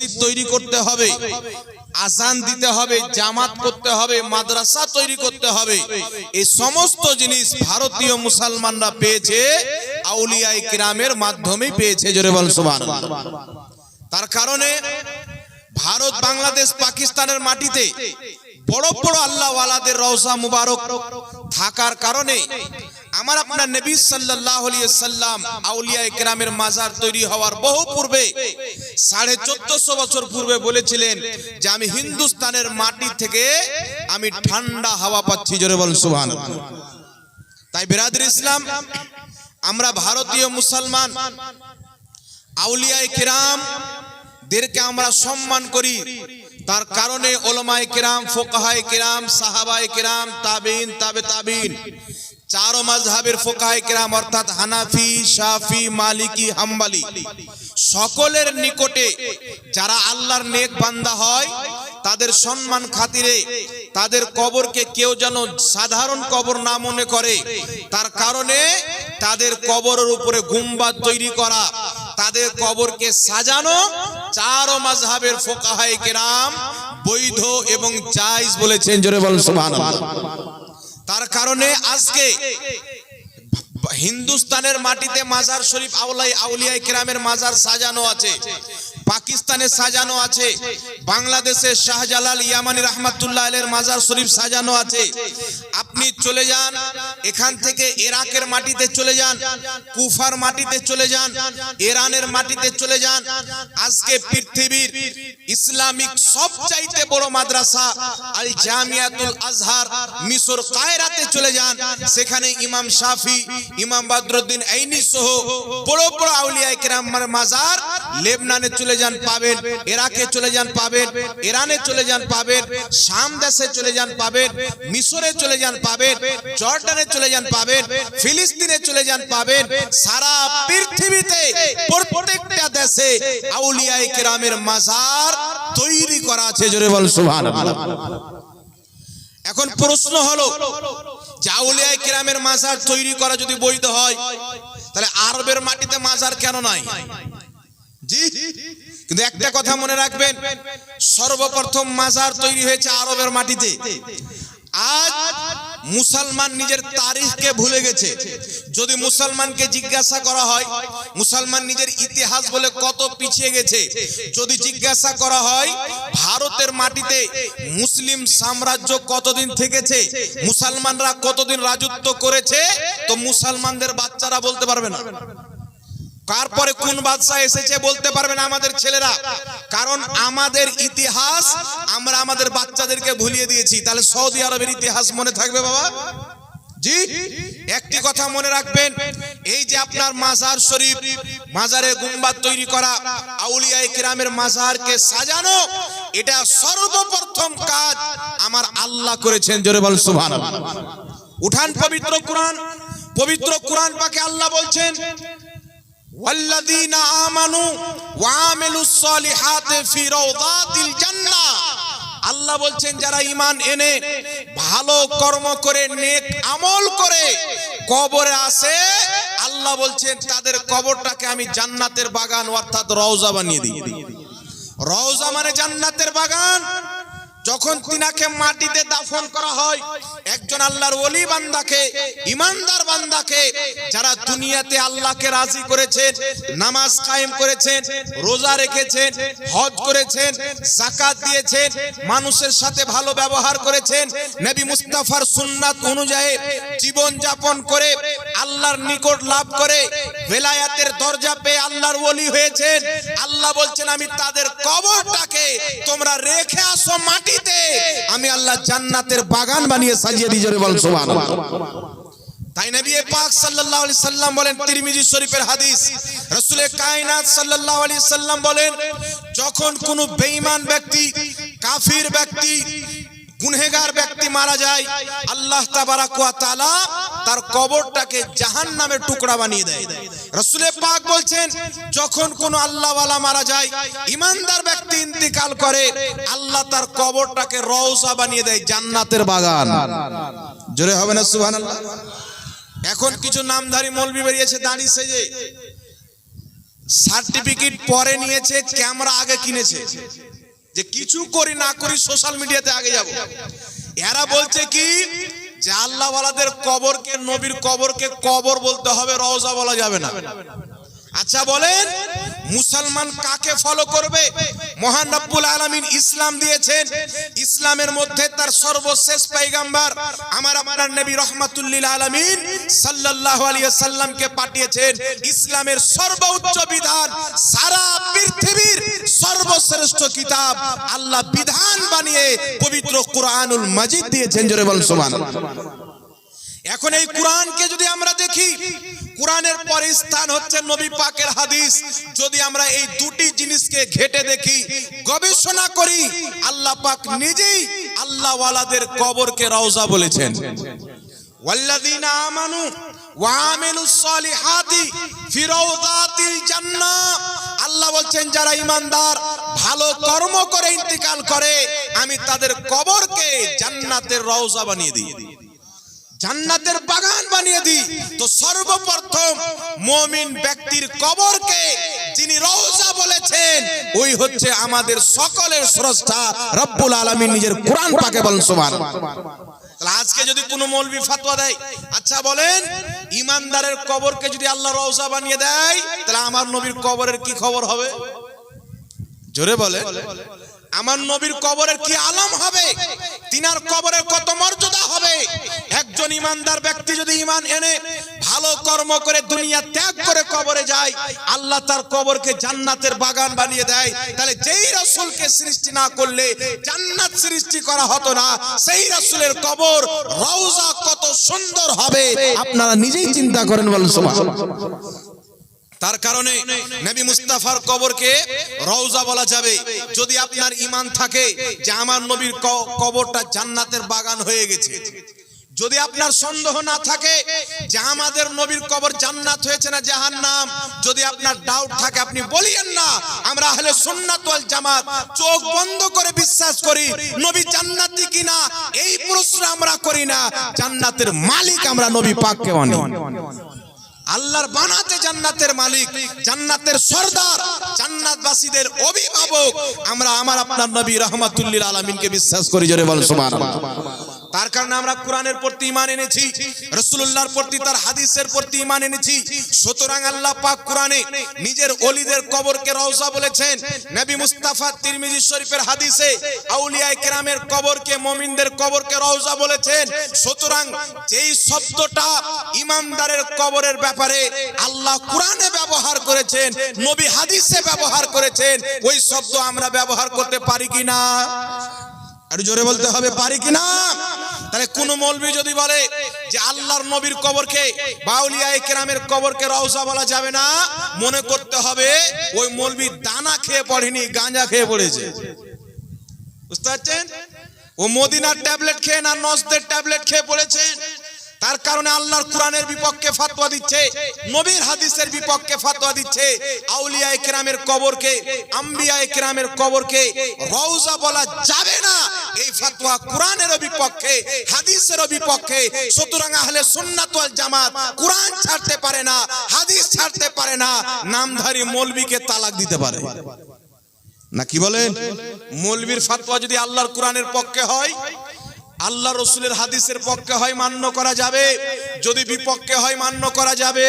মসজিদ তৈরি করতে হবে, আজান দিতে হবে, জামাত করতে হবে, মাদ্রাসা তৈরি করতে হবে। এই সমস্ত জিনিস ভারতীয় মুসলমানরা পেয়েছে আউলিয়াই কিরামের মাধ্যমে পেয়েছে, জোরে বল, সুবহানাল্লাহ। তার কারণে ভারত, বাংলাদেশ, পাকিস্তানের মাটিতে বড় বড় আল্লাহ ওয়ালাদের রওজা মুবারক থাকার কারণে আমার আপনার নবী আলাইহি সাল্লাম আউলিয়া ইকরামের মাজার তৈরি হওয়ার বহু পূর্বে, সাড়ে চোদ্দশো বছর পূর্বে বলেছিলেন যে আমি হিন্দুস্তানের মাটি থেকে আমি ঠান্ডা হাওয়া পাচ্ছি, জোরে বল সুবহানাল্লাহ। তাই বিরাদর ইসলাম, আমরা ভারতীয় মুসলমান আউলিয়ায় কিরাম দেরকে আমরা সম্মান করি। তার কারণে ওলমায় কেরাম, ফোকাহায় কেরাম, সাহাবায় কেরাম, তাবিন, তাবে তাবিন চারো মাযহাবের ফোকায় কেরাম, অর্থাৎ হানাফি, শাফি, মালিকি, হাম্বালি। সকলের নিকটে যারা আল্লাহর নেক বান্দা হয়, তাদের সম্মান খাতিরে তাদের কবরকে কেউ যেন সাধারণ কবর না মনে করে, তার কারণে তাদের কবরের উপরে গুম্বাদ তৈরি করা, তাদের কবরকে সাজানো চারো মাযহাবের ফোকাহায়ে কেরাম বৈধ এবং জায়েজ বলেছেন। জোরে বল সুবহানাল্লাহ। তার কারণে আজকে হিন্দুস্তানের মাটিতে মাজার শরীফ আউলাই আউলিয়ায় কেরামের মাজার সাজানো আছে, পাকিস্তানে সাজানো আছে, বাংলাদেশের শাহজালাল ইয়ামানি রহমাতুল্লাহ আলের মাজার শরীফ সাজানো আছে আপনি চলে যান, এখান থেকে ইরাকের মাটিতে চলে যান, কুফার মাটিতে চলে যান, ইরানের মাটিতে চলে যান। আজকে পৃথিবীর ইসলামিক সবচাইতে বড় মাদ্রাসা আল জামিয়াতুল আজহার, মিশর কায়রাতে চলে যান। সেখানে ইমাম শাফি, ইমাম বাদরুদ্দিন আইনি সহ বড় বড় আউলিয়া কেরামের মাজার লেবনানে চলে যান, পাবেন এরাকে চলে যান, পাবেন, ইরানে চলে যান, পাবেন, শাম দেশে চলে যান, পাবেন, মিশরে চলে যান, পাবেন, জর্ডানে চলে যান, পাবেন, ফিলিস্তিনে চলে যান, পাবেন, সারা পৃথিবীতে, প্রত্যেকটা দেশে আউলিয়া কেরামের মাজার তৈরি করা আছে, জোরে বল, সুবহানাল্লাহ। এখন প্রশ্ন হলো, যে কিরামের মাজার তৈরি করা যদি বৈধ হয়, তাহলে আরবের মাটিতে মাজার কেন নাই? কিন্তু একটা কথা মনে রাখবেন, সর্বপ্রথম মাজার তৈরি হয়েছে আরবের মাটিতে। আজ মুসলমান নিজের তারিখকে ভুলে গেছে। যদি মুসলমানকে জিজ্ঞাসা করা হয়, মুসলমান নিজের ইতিহাস বলে কত পিছিয়ে গেছে? যদি জিজ্ঞাসা করা হয়, ভারতের মাটিতে মুসলিম সাম্রাজ্য কতদিন থেকেছে? মুসলমানরা কতদিন রাজত্ব করেছে? তো মুসলমানদের বাচ্চারা বলতে পারবে না। তারপরে কোন বাদশাহ এসেছে বলতে পারবে না আমাদের ছেলেরা। কারণ আমাদের ইতিহাস আমরা আমাদের বাচ্চাদেরকে ভুলিয়ে দিয়েছি। তাহলে সৌদি আরবের ইতিহাস মনে থাকবে বাবা? জি? একটি কথা মনে রাখবেন, এই যে আপনার মাজার শরীফ, মাজারে গুম্বাদ তৈরি করা আউলিয়া কিরামের মাজারকে সাজানো, এটা সর্বপ্রথম কাজ আমার আল্লাহ করেছেন, জোরে বল সুবহানাল্লাহ। উঠান পবিত্র কোরআন পবিত্র কোরআন পাকে আল্লাহ বলছেন والذين آمنوا وعملوا الصالحات في روضات الجنة আল্লাহ বলছেন যারা ইমান এনে ভালো কর্ম করে নেক আমল করে কবরে আসে আল্লাহ বলছেন তাদের কবরটাকে আমি জান্নাতের বাগান অর্থাৎ রওজা বানিয়ে দিই রওজা মানে জান্নাতের বাগান যখন তিনাকে মাটিতে দাফন করা হয়, একজন আল্লাহর ওলি বান্দাকে, ইমানদার বান্দাকে, যারা দুনিয়াতে আল্লাহকে রাজি করেছেন, নামাজ কায়েম করেছেন, রোজা রেখেছেন, হজ করেছেন, যাকাত দিয়েছেন, মানুষের সাথে ভালো ব্যবহার করেছেন, নবী মুস্তাফার সুন্নাত অনুযায়ী জীবন যাপন করে আল্লাহর নিকট লাভ করে বেলায়াতের দরজা পেয়ে আল্লাহর ওলি হয়েছেন। আল্লাহ বলছেন, আমি তাদের কবরটাকে তোমরা রেখে আসো মাটিতে আমি আল্লাহ জান্নাতের বাগান বানিয়ে সাজিয়ে দিই, জোরে বল সুবহানাল্লাহ। তাই নবী পাক সাল্লাল্লাহু আলাইহি সাল্লাম বলেন, তিরমিজি শরীফের হাদিস রাসূলে কায়নাত সাল্লাল্লাহু আলাইহি সাল্লাম বলেন, যখন কোনো বেঈমান ব্যক্তি, কাফির ব্যক্তি, গুনহেগার ব্যক্তি মারা যায়, আল্লাহ তাবারাক ওয়া তাআলা তার কবরটাকে জাহান্নামের টুকরা বানিয়ে দেয়। রাসূলে পাক বলছেন, যখন কোন আল্লাহওয়ালা মারা যায়, ইমানদার ব্যক্তি ইন্তিকাল করে, আল্লাহ তার কবরটাকে রওজা বানিয়ে দেয় জান্নাতের বাগান। জোরে হবে না, সুবহানাল্লাহ? এখন কিছু নামধারী মৌলবি বেরিয়েছে দাঁড়ি সেজে সার্টিফিকেট পরে নিয়েছে, ক্যামেরা আগে কিনেছে। যে কিছু করি না করি সোশ্যাল মিডিয়াতে আগে যাব। এরা বলছে কি যে আল্লাহওয়ালাদের কবরকে, নবীর কবরকে কবর বলতে হবে, রওজা বলা যাবে না। আচ্ছা বলেন, মুসলমান কাকে ফলো করবে? মহান রব্বুল আলামিন ইসলাম দিয়েছেন। ইসলামের মধ্যে তার সর্বশেষ পয়গাম্বার আমার আপনার নবী রহমাতুল্লিল আলামিন সাল্লাল্লাহু আলাইহি সাল্লামকে পাঠিয়েছেন। ইসলামের সর্বোচ্চ বিধান সারা পৃথিবীর সর্বশ্রেষ্ঠ কিতাব আল্লাহ বিধান বানিয়ে পবিত্র কুরআনুল মাজিদ দিয়েছেন, জোরে বল সুবহানাল্লাহ। এখন এই কোরআনকে যদি আমরা দেখি, কোরআনের পরে স্থান হচ্ছে নবী পাকের হাদিস। যদি আমরা এই দুটি জিনিসকে ঘেটে দেখি, গবেষণা করি, আল্লাহ পাক নিজেই আল্লাহ কবরকে রওজা বলেছেন। আমানু ওয়া আমিলুস সালিহাতি জান্নাহ। আল্লাহ বলছেন, যারা ইমানদার ভালো কর্ম করে ইন্তিকাল করে, আমি তাদের কবরকে জান্নাতের রওজা বানিয়ে দিই। জান্নাতের বাগান বানিয়ে দিই। তো সর্বপ্রথম মুমিন ব্যক্তির কবরকে যিনি রওজা বলেছেন, ওই হচ্ছে আমাদের সকলের স্রষ্টা রব্বুল আলামিন। নিজের কোরআন পাকে বলেন, সুবহানাল্লাহ। আজকে যদি কোনো মৌলবি ফাতোয়া দেয় আচ্ছা বলেন, ইমানদারের কবরকে যদি আল্লাহ রওজা বানিয়ে দেয়, তাহলে আমার নবীর কবরের কি খবর হবে? জোরে বলে আমার নবীর কবরের কি আলম হবে? তিনার কবরের কত মর্যাদা হবে? একজন ইমানদার ব্যক্তি যদি ইমান এনে ভালো কর্ম করে দুনিয়া ত্যাগ করে কবরে যায়, আল্লাহ তার কবরকে জান্নাতের বাগান বানিয়ে দেয়। তাহলে যেই রাসূলকে সৃষ্টি না করলে জান্নাত সৃষ্টি করা হতো না, সেই রাসূলের কবর রওজা কত সুন্দর হবে, আপনারা নিজেই চিন্তা করেন বলেন, সুবহানাল্লাহ। তার কারণে নবী মুস্তাফার কবরকে রওজা বলা যাবে। যদি আপনার ইমান থাকে যে আমার নবীর কবরটা জান্নাতের বাগান হয়ে গেছে। যদি আপনার সন্দেহ না থাকে যে আমাদের নবীর কবর জান্নাত হয়েছে না জাহান্নাম, যদি আপনার ডাউট থাকে, আপনি বলিয়েন না, আমরা আহলে সুন্নাত ওয়াল জামাত চোখ বন্ধ করে বিশ্বাস করি, নবী জান্নাতি কিনা, এই প্রশ্ন আমরা করি না। জান্নাতের মালিক আমরা, নবী পাককে মানি আল্লাহর বানাতে জান্নাতের মালিক, জান্নাতের সর্দার, জান্নাতবাসীদের অভিভাবক। আমরা, আমার আপনার নবী রহমাতুল্লিল আলামিনকে বিশ্বাস করি, জোরে বল, সুবহানাল্লাহ। তার কারণে আমরা কোরআনের প্রতি ঈমান এনেছি রসুল্লাহর প্রতি, তার হাদিসের প্রতি ঈমান এনেছি। সুতরাং আল্লাহ পাক কোরআনে নিজের অলিদের কবরকে রওজা বলেছেন। নবী মুস্তাফা তিরমিজি শরীফের হাদিসে আউলিয়ায়ে কেরামের কবরকে, মুমিনদের কবরকে রওজা বলেছেন। সুতরাং যেই শব্দটা ইমানদারের কবরের ব্যাপারে আল্লাহ কোরআনে ব্যবহার করেছেন, নবী হাদিসে ব্যবহার করেছেন, ওই শব্দ আমরা ব্যবহার করতে পারি কিনা? আর জোরে বলতে হবে, পারি কিনা? তাহলে কোন মলবি যদি বলে যে আল্লাহর নবীর কবরকে বাউলিয়া কেরামের কবরকে রওজা বলা যাবে না, মনে করতে হবে ওই মলবি দানা খেয়ে পড়েনি, গাঁজা খেয়ে পড়েছে। বুঝতে পারছেন? ও মদিনার ট্যাবলেট খেয়ে না, নসদের ট্যাবলেট খেয়ে পড়েছেন? তার কারণে আল্লাহর কোরআনের বিপক্ষে ফাতোয়া দিচ্ছে, নবীর হাদিসের বিপক্ষে ফাতোয়া দিচ্ছে। আউলিয়া একরামের কবরকে আম্বিয়া একরামের কবরকে রওজা বলা যাবে না। এই ফাতোয়া কোরআনের বিপক্ষে হাদিসের বিপক্ষে। সুতরাং আহলে সুন্নাত ওয়াল জামাত কোরআন ছাড়তে পারে না, হাদিস ছাড়তে পারে না, নামধারী মৌলবীকে তালাক দিতে পারে। না কি বলেন? মৌলবীর ফাতোয়া যদি আল্লাহর কোরআনের পক্ষে হয় আল্লাহ রসুলের হাদিসের পক্ষে হয় মান্য করা যাবে। যদি বিপক্ষে হয় মান্য করা যাবে।